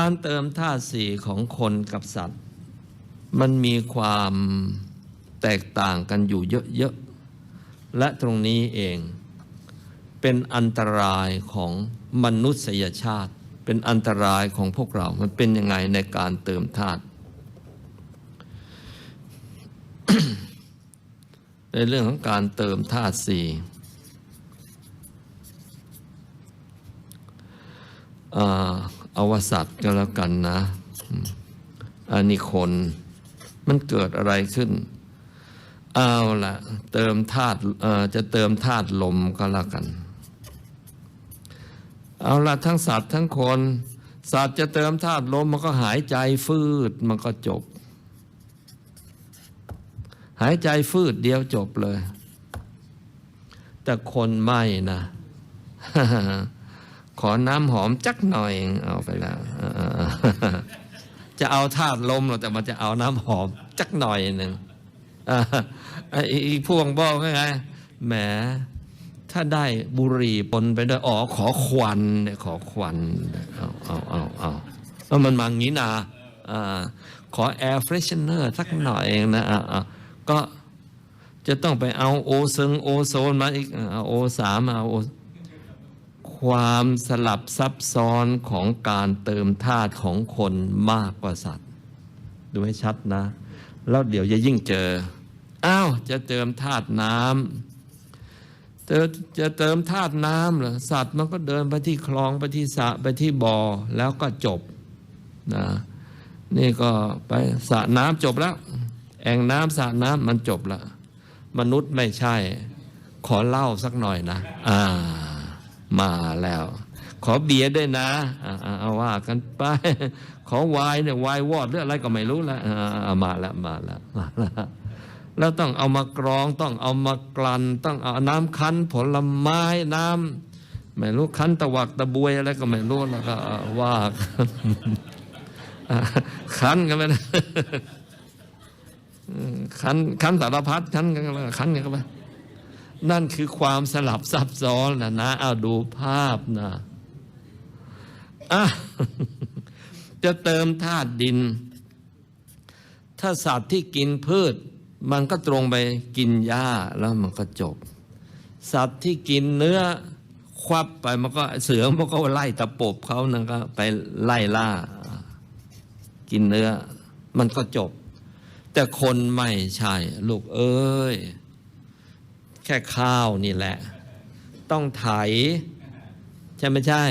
การเติมธาตุสี่ของคนกับสัตว์ มันมีความแตกต่างกันอยู่เยอะๆ และตรงนี้เองเป็นอันตรายของมนุษยชาติ เป็นอันตรายของพวกเรา มันเป็นยังไงในการเติมธาตุในเรื่องของการเติมธาตุสี่อ่า เอาวสัตว์ก็แล้วกันนะ อันนี้คนมันเกิดอะไรขึ้น เอาละเติมธาตุจะเติมธาตุลมก็แล้วกัน เอาละทั้งสัตว์ทั้งคน สัตว์จะเติมธาตุลมมันก็หายใจฟืดมันก็จบ หายใจฟืดเดียวจบเลย แต่คนไม่นะ ขอน้ำหอมจักหน่อยเอาไปแล้วจะเอาธาตุลมหรอกแต่มันจะเอาน้ำหอมจักหน่อยหนึ่งอ่าไอ้อีพวงบอกว่าไงแหมถ้าได้บุหรี่ปนไปด้วยอ๋อขอควันเนี่ยขอควันเอาเอาเอาเอาแล้วมันมางี้นาอ่าขอแอร์เฟรชเนอร์สักหน่อยนะอ่าอ่าก็จะต้องไปเอาโอเซิงโอโซนมาอีกเอาโอสามเอาโอ ความสลับซับซ้อนของการเติมธาตุของคนมากกว่าสัตว์ ดูให้ชัดนะ แล้วเดี๋ยวจะยิ่งเจอ อ้าว จะเติมธาตุน้ำจอจะเติมธาตุน้ำเหรอสัตว์มันก็เดินไปที่คลองไปที่สระไปที่บ่อแล้วก็จบนะนี่ก็ไปสระน้ำจบแล้ว แอ่งน้ำสระน้ำมันจบละมนุษย์ไม่ใช่ ขอเล้าสักหน่อยนะ อ่า มาแล้ว ขอเบียร์ด้วยนะเอาว่ากันไป ขอไวายเนี่ยวายวอดหรืออะไรก็ไม่รู้ละมาแล้วมาแล้วมาแล้วแล้วต้องเอามากรองต้องเอามากลั่นต้องเอาน้ำคั้นผลไม้น้ำไม่รู้คั้นตะวักตะบวยอะไรก็ไม่รู้แล้วก็ว่าคั้นกันไปนะคั้นคั้นสารพัดคั้นกันคั้นกันไป นั่นคือความสลับซับซ้อนนะนะเอาดูภาพนะอะจะเติมธาตุดิน ถ้าสัตว์ที่กินพืช มันก็ตรงไปกินหญ้าแล้วมันก็จบ สัตว์ที่กินเนื้อควับไปมันก็เสือมันก็ไล่ตะปบเขานั่นก็ไปไล่ล่า กินเนื้อ มันก็จบ แต่คนไม่ใช่ ลูกเอ้ย แค่ข้าวนี่แหละ ต้องไถ ใช่ไม่ใช่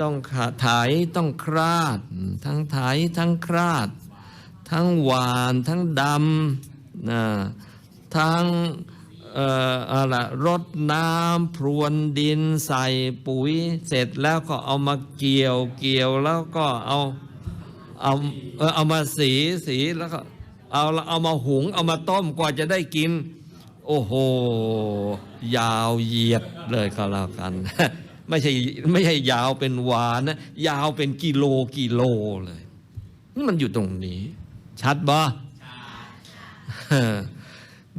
ต้องไถต้องคราด ทั้งไถทั้งคราด ทั้งหวานทั้งดำนะทั้งเอ่ออะไรรดน้ำพรวนดินใส่ปุ๋ย เสร็จแล้วก็เอามาเกี่ยวเกี่ยวแล้วก็เอาเอาเอามาสีสีแล้วก็เอาเอามาหุงเอามาต้มกว่าจะได้กิน โอ้โห ยาวเหยียดเลยก็แล้วกัน ไม่ใช่ไม่ใช่ยาวเป็นวานนะ ยาวเป็นกิโลกิโลเลยนี่มันอยู่ตรงนี้ ชัดบ่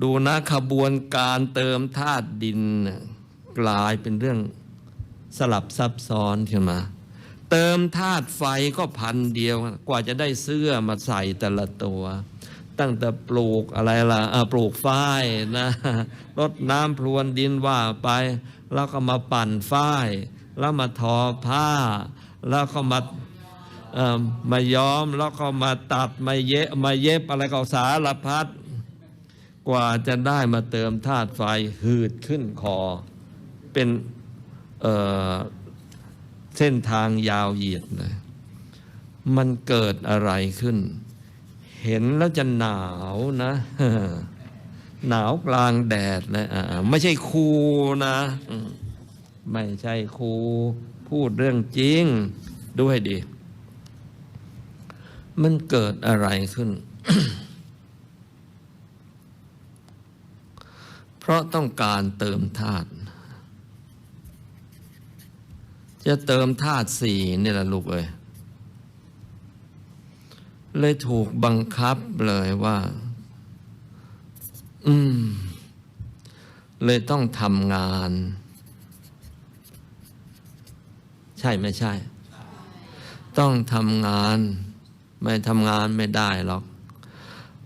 ดูนะขบวนการเติมธาตุดินน่ะกลายเป็นเรื่องสลับซับซ้อนขึ้นมา เติมธาตุไฟก็พันเดียว กว่าจะได้เสื้อมาใส่แต่ละตัว ตั้งแต่ปลูกอะไรล่ะปลูกฝ้ายนะรดน้ำพรวนดินว่าไป แล้วก็มาปั่นฝ้าย แล้วมาทอผ้า แล้วก็มาเอ่อมาย้อมแล้วก็มาตัดมาเย็บมาเย็บอะไรก็สารพัดกว่าจะได้มาเติมธาตุไฟหืดขึ้นคอ เป็นเเส้นทางยาวเหยียดเลยมันเกิดอะไรขึ้น เห็นแล้วจะหนาวนะ หนาวกลางแดดเลยอ่าไม่ใช่ครูนะ ไม่ใช่ครูพูดเรื่องจริงดูให้ดี มันเกิดอะไรขึ้น เพราะต้องการเติมธาตุจะเติมธาตุสี่นี่แหละลูกเอ้ย เลยถูกบังคับเลยว่า อืม เลยต้องทำงาน ใช่ไม่ใช่ ต้องทำงาน ไม่ทำงานไม่ได้หรอก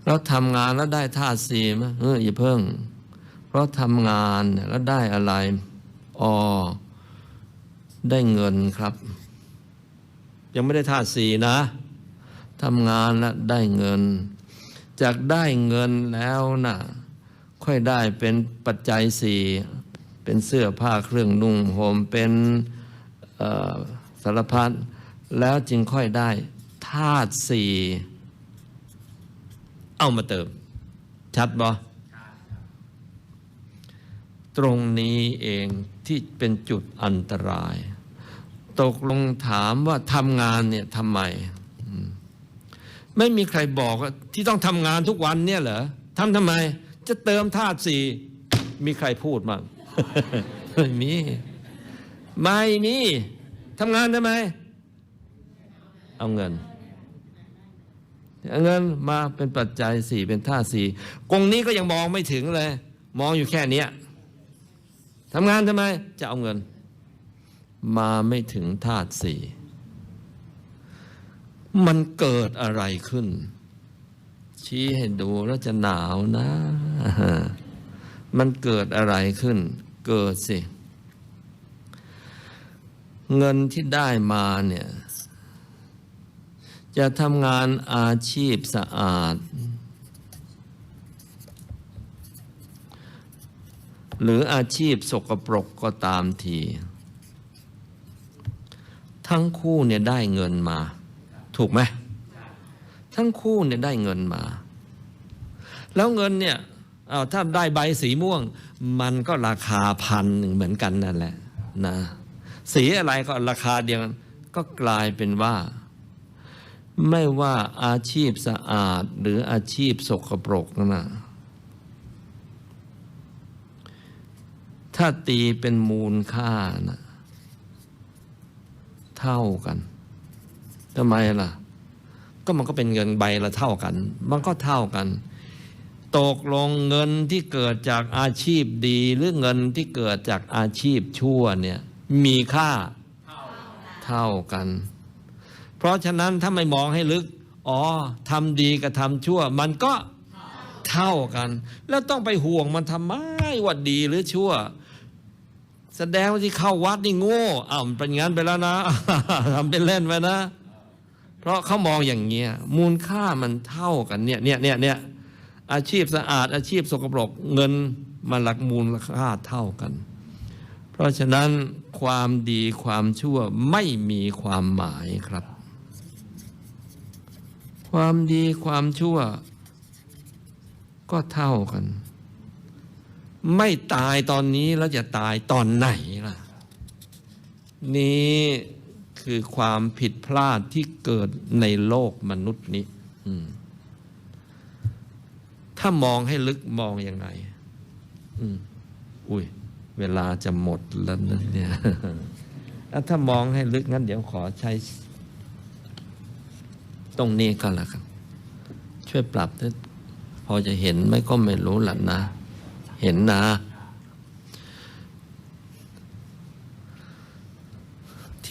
แล้วทำงานแล้วได้ธาตุสี่ไหมเอออย่าเพิ่ง เพราะทำงานแล้วได้อะไรอ๋อได้เงินครับ ยังไม่ได้ธาตุสี่นะ ทำงานแล้วได้เงิน จากได้เงินแล้วนะ่ะค่อยได้เป็นปัจจัยสี่เป็นเสื้อผ้าเครื่องนุ่งห่มเป็นสารพัดแล้วจึงค่อยได้ธาตุสี่เอามาเติม ชัดบ่ตรงนี้เองที่เป็นจุดอันตราย ตกลงถามว่าทำงานเนี่ยทำไม ไม่มีใครบอกว่าที่ต้องทำงานทุกวันเนี่ยเหรอทำทำไม จะเติมธาตุสี่มีใครพูดมั้งไม่มีไม่มีทำงานทำไม เอาเงินเอาเงินมาเป็นปัจจัยสี่เป็นท่าตุสี่กงนี้ก็ยังมองไม่ถึงเลย มองอยู่แค่นี้ทำงานทำไม จะเอาเงิน มาไม่ถึงธาตุสี่ มันเกิดอะไรขึ้น ชี้ให้ดูแล้วจะหนาวนะ มันเกิดอะไรขึ้น เกิดสิ เงินที่ได้มาเนี่ย จะทำงานอาชีพสะอาด หรืออาชีพสกปรกก็ตามที ทั้งคู่เนี่ยได้เงินมา ถูกไหมทั้งคู่เนี่ยได้เงินมา แล้วเงินเนี่ยเอาถ้าได้ใบสีม่วง มันก็ราคาพันหนึ่งเหมือนกันนั่นแหละนะสีอะไรก็ราคาเดียวกันก็กลายเป็นว่า ไม่ว่าอาชีพสะอาดหรืออาชีพสกปรกนะถ้าตีเป็นมูลค่านะเท่ากัน ทำไมล่ะ ก็มันก็เป็นเงินใบละเท่ากัน มันก็เท่ากัน ตกลงเงินที่เกิดจากอาชีพดี หรือเงินที่เกิดจากอาชีพชั่วเนี่ยมีค่าเท่ากัน เพราะฉะนั้นถ้าไม่มองให้ลึก อ๋อทำดีกับทำชั่ว มันก็เท่ากัน แล้วต้องไปห่วงมันทำไมว่าดีหรือชั่วแสดงว่าที่เข้าวัดนี่โง่อ้าวมันเป็นงั้นไปแล้วนะทำเป็นเล่นไปนะ เพราะเขามองอย่างเงี้ยมูลค่ามันเท่ากันเนี่ยเนี่ยเนี่ยเนี่ยอาชีพสะอาดอาชีพสกปรกเงินมันหลักมูลค่าเท่ากัน เพราะฉะนั้นความดีความชั่วไม่มีความหมายครับ ความดีความชั่วก็เท่ากัน ไม่ตายตอนนี้แล้วจะตายตอนไหนล่ะ นี้ คือความผิดพลาดที่เกิดในโลกมนุษย์นี้ถ้ามองให้ลึกมองอยังไงอืมอุ้ย เวลาจะหมดแล้วนะเนี่ยแล้วถ้ามองให้ลึกงั้นเดี๋ยวขอใช้ ตรงนี้ก็แล้วกันช่วยปรับพอจะเห็นไหมก็ไม่รู้หละนะ เห็นนะ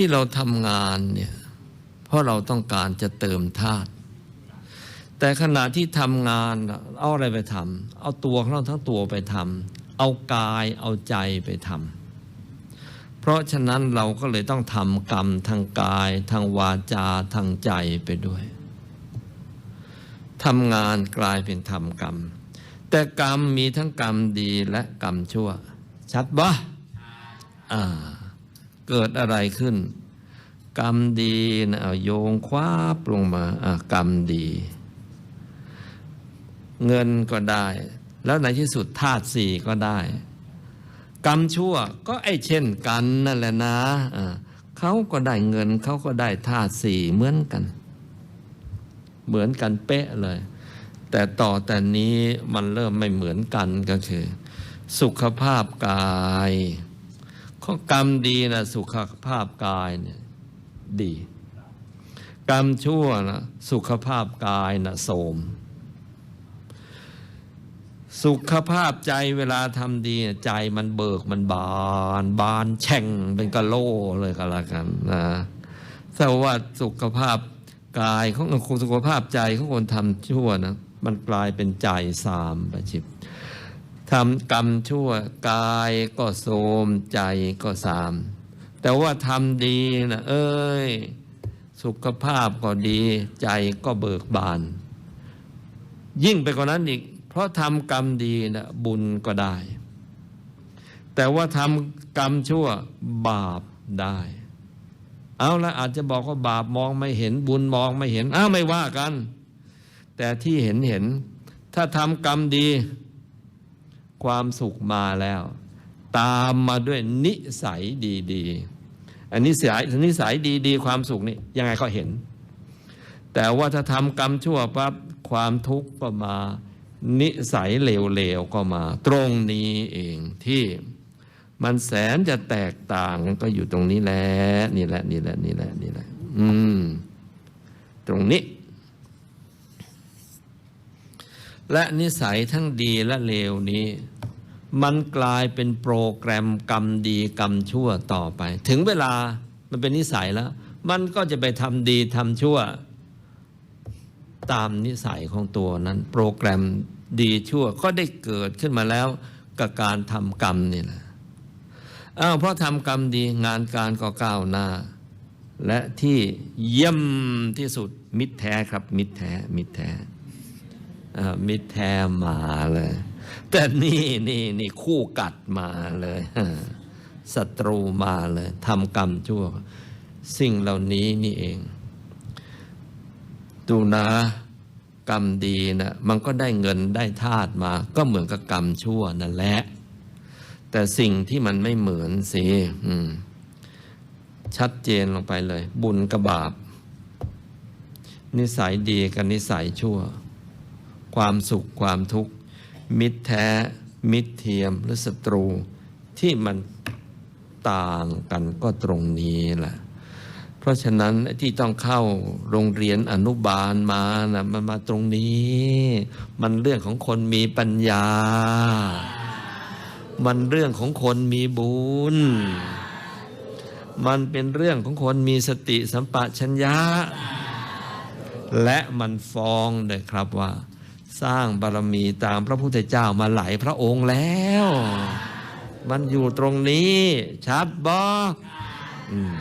ที่เราทำงานเนี่ยเพราะเราต้องการจะเติมธาตุแต่ขณะที่ทำงานเอาอะไรไปทำเอาตัวของเราทั้งตัวไปทำเอากายเอาใจไปทำเพราะฉะนั้นเราก็เลยต้องทำกรรมทางกายทางวาจาทางใจไปด้วยทำงานกลายเป็นทำกรรม แต่กรรมมีทั้งกรรมดีและกรรมชั่ว ชัดบ่อ่า เกิดอะไรขึ้น กรรมดีนะเอาโยงคว้าปลงมาอ่ากรรมดี เงินก็ได้ แล้วในที่สุดธาตุสี่ก็ได้ กรรมชั่วก็ไอ้เช่นกันนั่นแหละนะอ่าเขาก็ได้เงินเขาก็ได้ธาตุสี่เหมือนกัน เหมือนกันเป๊ะเลย แต่ต่อแต่นี้มันเริ่มไม่เหมือนกันก็คือ สุขภาพกาย ข้อกรรมดีนะสุขภาพกายเนี่ยดี กรรมชั่วนะสุขภาพกายนะโสม สุขภาพใจเวลาทำดีใจมันเบิกมันบาน บานแช่งเป็นกะโลเลยก็แล้วกันนะถ้าว่าสุขภาพกายของคนสุขภาพใจของคนทำชั่วนะมันกลายเป็นใจสามไปจิบ ทำกรรมชั่วกายก็โทมใจก็สาม แต่ว่าทำดีนะเอ้ย สุขภาพก็ดี ใจก็เบิกบาน ยิ่งไปกว่านั้นอีก เพราะทำกรรมดีนะบุญก็ได้ แต่ว่าทำกรรมชั่วบาปได้ เอาละอาจจะบอกว่าบาปมองไม่เห็นบุญมองไม่เห็นอ้าไม่ว่ากัน แต่ที่เห็นเห็น ถ้าทำกรรมดี ความสุขมาแล้ว ตามมาด้วยนิสัยดีๆ อันนี้สายนิสัยดีๆ ความสุขนี่ยังไงก็เห็น แต่ว่าถ้าทำกรรมชั่วปั๊บความทุกข์ก็มา นิสัยเลวๆ ก็มา ตรงนี้เองที่มันแสนจะแตกต่างกันก็อยู่ตรงนี้แหละนี่แหละนี่แหละนี่แหละนี่แหละอืม ตรงนี้ และนิสัยทั้งดีและเลวนี้ มันกลายเป็นโปรแกรมกรรมดีกรรมชั่วต่อไป ถึงเวลามันเป็นนิสัยแล้ว มันก็จะไปทำดีทำชั่ว ตามนิสัยของตัวนั้น โปรแกรมดีชั่วก็ได้เกิดขึ้นมาแล้วกับการทำกรรมนี่แหละอ้าวเพราะทำกรรมดีงานการก็ก้าวหน้า และที่เยี่ยมที่สุดมิตรแท้ครับ มิตรแท้มิตรแท้มิตรแท้มาเลย แต่นี่นี่นี่คู่กัดมาเลยศัตรูมาเลยทำกรรมชั่ว สิ่งเหล่านี้นี่เอง ดูนะกรรมดีนะมันก็ได้เงินได้ทาตมา ก็เหมือนกับกรรมชั่วนั่นแหละ แต่สิ่งที่มันไม่เหมือนสิชัดเจนลงไปเลย บุญกับบาป นิสัยดีกับนิสัยชั่ว ความสุขความทุกข์ มิตรแท้ มิตรเทียมหรือศัตรูที่มันต่างกันก็ตรงนี้แหละเพราะฉะนั้นที่ต้องเข้าโรงเรียนอนุบาลมานะมันมาตรงนี้ มันเรื่องของคนมีปัญญา มันเรื่องของคนมีบุญ มันเป็นเรื่องของคนมีสติสัมปชัญญะ และมันฟ้องเลยครับว่า สร้างบารมีตามพระพุทธเจ้ามาหลายพระองค์แล้ว มันอยู่ตรงนี้ ชัดบออืม